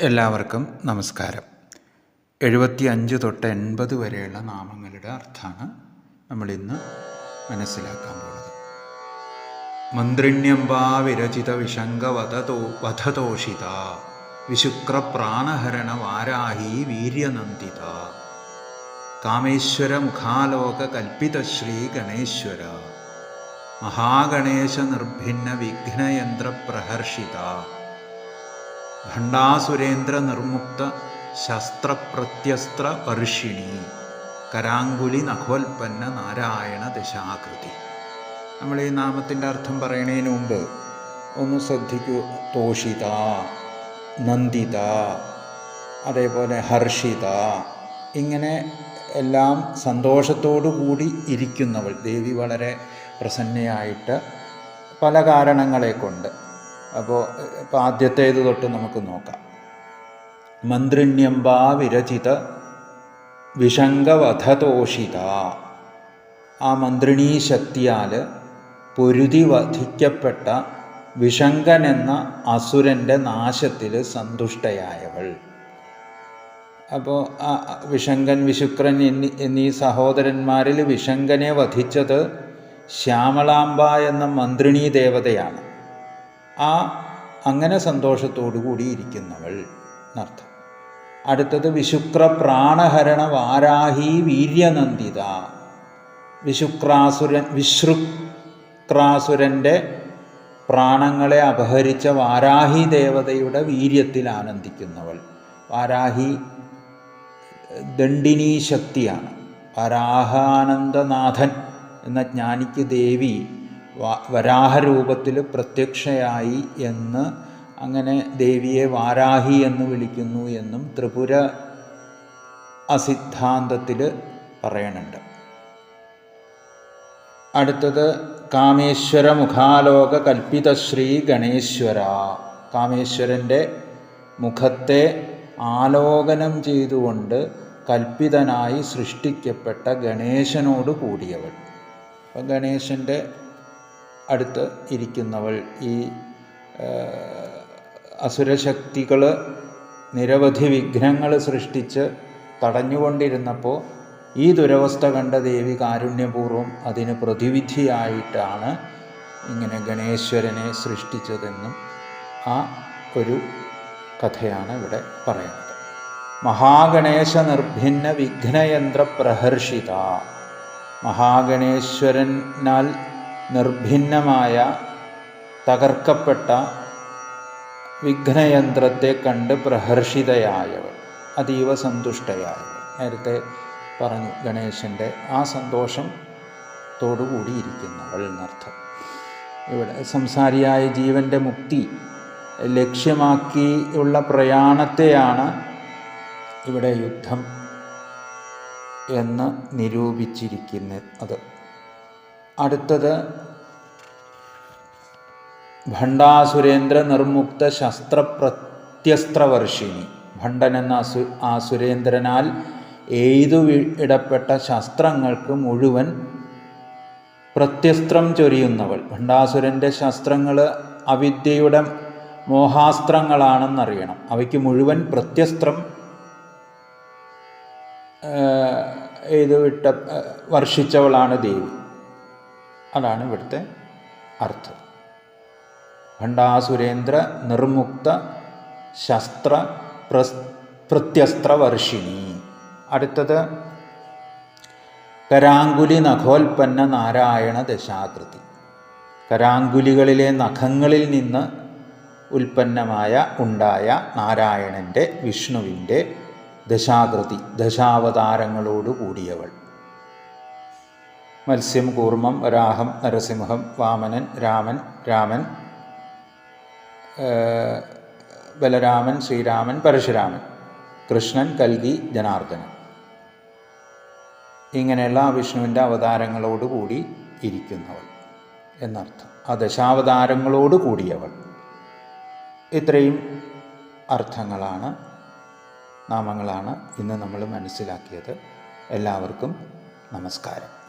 എല്ലാവർക്കും നമസ്കാരം. എഴുപത്തി അഞ്ച് തൊട്ട് എൺപത് വരെയുള്ള നാമങ്ങളുടെ അർത്ഥമാണ് നമ്മളിന്ന് മനസ്സിലാക്കാൻ പോകുന്നത്. മന്ത്രിണ്യംബാ വിരചിത വിശങ്ക വധതോ വധതോഷിത. വിശുക്ര പ്രാണഹരണ വാരാഹി വീര്യനന്ദിത. കാമേശ്വര മുഖാലോക കൽപ്പിത ശ്രീ ഗണേശ്വര. മഹാഗണേശ നിർഭിന്ന വിഘ്നയന്ത്ര പ്രഹർഷിത. ഭണ്ഡാസുരേന്ദ്ര നിർമുക്ത ശസ്ത്രപ്രത്യസ്ത്ര വർഷിണി കരാങ്കുലി നഖോൽപ്പന്ന നാരായണ ദശാകൃതി. നമ്മൾ ഈ നാമത്തിന്റെ അർത്ഥം പറയുന്നതിന് മുമ്പ് ഒന്ന് ശ്രദ്ധിക്കൂ. തോഷിത നന്ദിത അതേപോലെ ഹർഷിത ഇങ്ങനെ എല്ലാം സന്തോഷത്തോടു കൂടി ഇരിക്കുന്നവൾ. ദേവി വളരെ പ്രസന്നയായിട്ട് പല കാരണങ്ങളെ കൊണ്ട് അപ്പോൾ ഇപ്പോൾ ആദ്യത്തേത് തൊട്ട് നമുക്ക് നോക്കാം. മന്ത്രിണ്യംബാ വിരചിത വിഷംഗവധതോഷിത ആ മന്ത്രിണീ ശക്തിയാൽ പൊരുതി വധിക്കപ്പെട്ട വിഷങ്കൻ എന്ന അസുരന്റെ നാശത്തിൽ സന്തുഷ്ടയായവൾ. അപ്പോൾ ആ വിഷങ്കൻ വിശുക്രൻ എന്നീ എന്നീ സഹോദരന്മാരിൽ വിഷങ്കനെ വധിച്ചത് ശ്യാമളാംബ എന്ന മന്ത്രിണീ ദേവതയാണ് ആ അങ്ങനെ സന്തോഷത്തോടു കൂടിയിരിക്കുന്നവൾ എന്നർത്ഥം. അടുത്തത് വിശുക്ര പ്രാണഹരണ വാരാഹി വീര്യനന്ദിത. വിശുക്രാസുരൻ വിശ്രുക്രാസുരന്റെ പ്രാണങ്ങളെ അപഹരിച്ച വാരാഹി ദേവതയുടെ വീര്യത്തിൽ ആനന്ദിക്കുന്നവൾ. വാരാഹി ദണ്ഡിനി ശക്തിയാണ്. വരാഹാനന്ദനാഥൻ എന്ന ജ്ഞാനിക്ക് ദേവി വരാഹരൂപത്തിൽ പ്രത്യക്ഷയായി എന്ന് അങ്ങനെ ദേവിയെ വാരാഹി എന്ന് വിളിക്കുന്നു എന്നും ത്രിപുര അസിദ്ധാന്തത്തിൽ പറയണുണ്ട്. അടുത്തത് കാമേശ്വര മുഖാലോക കൽപ്പിത ശ്രീ ഗണേശ്വര. കാമേശ്വരന്റെ മുഖത്തെ ആലോകനം ചെയ്തുകൊണ്ട് കൽപ്പിതനായി സൃഷ്ടിക്കപ്പെട്ട ഗണേശനോട് കൂടിയവൾ. അപ്പം ഗണേശന്റെ അടുത്ത് ഇരിക്കുന്നവൾ. ഈ അസുരശക്തികൾ നിരവധി വിഘ്നങ്ങൾ സൃഷ്ടിച്ച് തടഞ്ഞുകൊണ്ടിരുന്നപ്പോൾ ഈ ദുരവസ്ഥ കണ്ട ദേവി കാരുണ്യപൂർവം അതിന് പ്രതിവിധിയായിട്ടാണ് ഇങ്ങനെ ഗണേശ്വരനെ സൃഷ്ടിച്ചതെന്നും ആ ഒരു കഥയാണ് ഇവിടെ പറയുന്നത്. മഹാഗണേശ നിർഭിന്ന വിഘ്നയന്ത്ര പ്രഹർഷിത. മഹാഗണേശ്വരനാൽ നിർഭിന്നമായ തകർക്കപ്പെട്ട വിഘ്നയന്ത്രത്തെ കണ്ട് പ്രഹർഷിതയായവൾ അതീവ സന്തുഷ്ടയായവൾ നേരത്തെ പറഞ്ഞു ഗണേശന്റെ ആ സന്തോഷം തോടുകൂടിയിരിക്കുന്നവൾ എന്നർത്ഥം. ഇവിടെ സംസാരിയായ ജീവന്റെ മുക്തി ലക്ഷ്യമാക്കിയുള്ള പ്രയാണത്തെയാണ് ഇവിടെ യുദ്ധം എന്ന് നിരൂപിച്ചിരിക്കുന്നത്. അടുത്തത് ഭണ്ഡാസുരേന്ദ്ര നിർമുക്ത ശസ്ത്രപ്രത്യസ്ത്രവർഷിണി ഭണ്ഡൻ എന്ന അസു ആ സുരേന്ദ്രനാൽ എയ്തു ഇടപെട്ട ശസ്ത്രങ്ങൾക്ക് മുഴുവൻ പ്രത്യസ്ത്രം ചൊരിയുന്നവൾ. ഭണ്ഡാസുരന്റെ ശസ്ത്രങ്ങൾ അവിദ്യയുടെ മോഹാസ്ത്രങ്ങളാണെന്നറിയണം. അവയ്ക്ക് മുഴുവൻ പ്രത്യസ്ത്രം ഇത് വിട്ട വർഷിച്ചവളാണ് ദേവി. അതാണ് ഇവിടുത്തെ അർത്ഥം. ഭണ്ഡാസുരേന്ദ്ര നിർമുക്ത ശസ്ത്ര പ്രത്യസ്ത്രവർഷിണി അടുത്തത് കരാങ്കുലി നഖോൽപ്പന്ന നാരായണ ദശാകൃതി. കരാങ്കുലികളിലെ നഖങ്ങളിൽ നിന്ന് ഉൽപ്പന്നമായ ഉണ്ടായ നാരായണന്റെ വിഷ്ണുവിന്റെ ദശാകൃതി ദശാവതാരങ്ങളോട് കൂടിയവൾ. മത്സ്യം കൂർമ്മം വരാഹം നരസിംഹം വാമനൻ രാമൻ രാമൻ ബലരാമൻ ശ്രീരാമൻ പരശുരാമൻ കൃഷ്ണൻ കൽകി ജനാർദ്ദനൻ. ഇങ്ങനെയുള്ള വിഷ്ണുവിന്റെ അവതാരങ്ങളോടുകൂടി ഇരിക്കുന്നവൾ എന്നർത്ഥം. ആ ദശാവതാരങ്ങളോട് കൂടിയവൾ. ഇത്രയും അർത്ഥങ്ങളാണ് നാമങ്ങളാണ് ഇന്ന് നമ്മൾ മനസ്സിലാക്കിയത്. എല്ലാവർക്കും നമസ്കാരം.